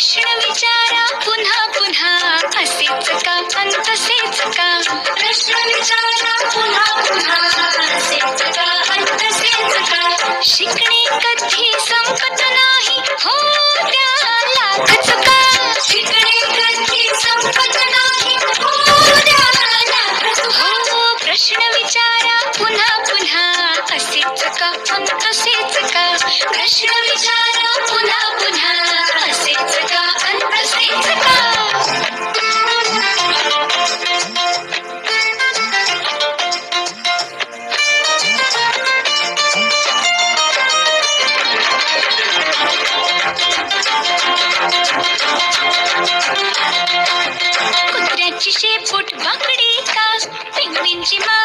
प्रश्न विचारा. पुन्हा पुन्हा. असेच का? पण तसेच का? प्रश्न विचारा. पुन्हा पुन्हा. असेच का? पण तसेच का? शिकणे कधी संपत नाही? हो त्या लाख चुका शिकणे कधी संपत नाही? हो त्या लाख हो प्रश्न विचारा. पुन्हा पुन्हा. असेच का? पण She must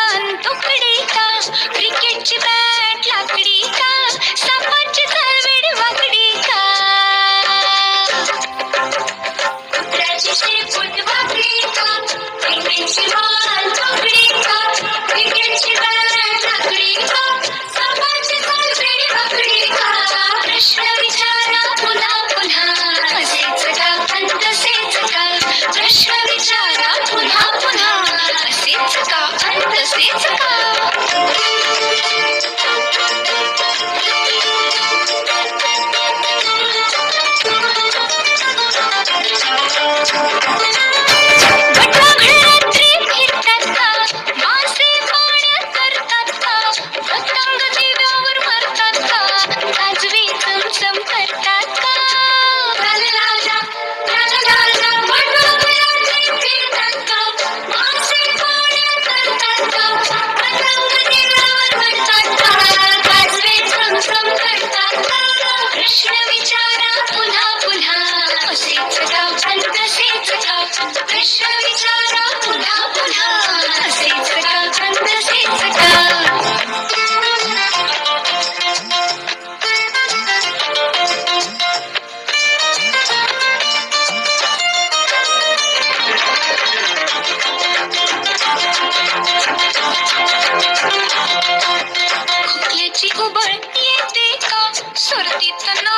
ಸುರತಿತನೋ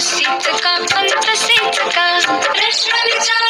शीत का पंत शीत का कृष्ण विचार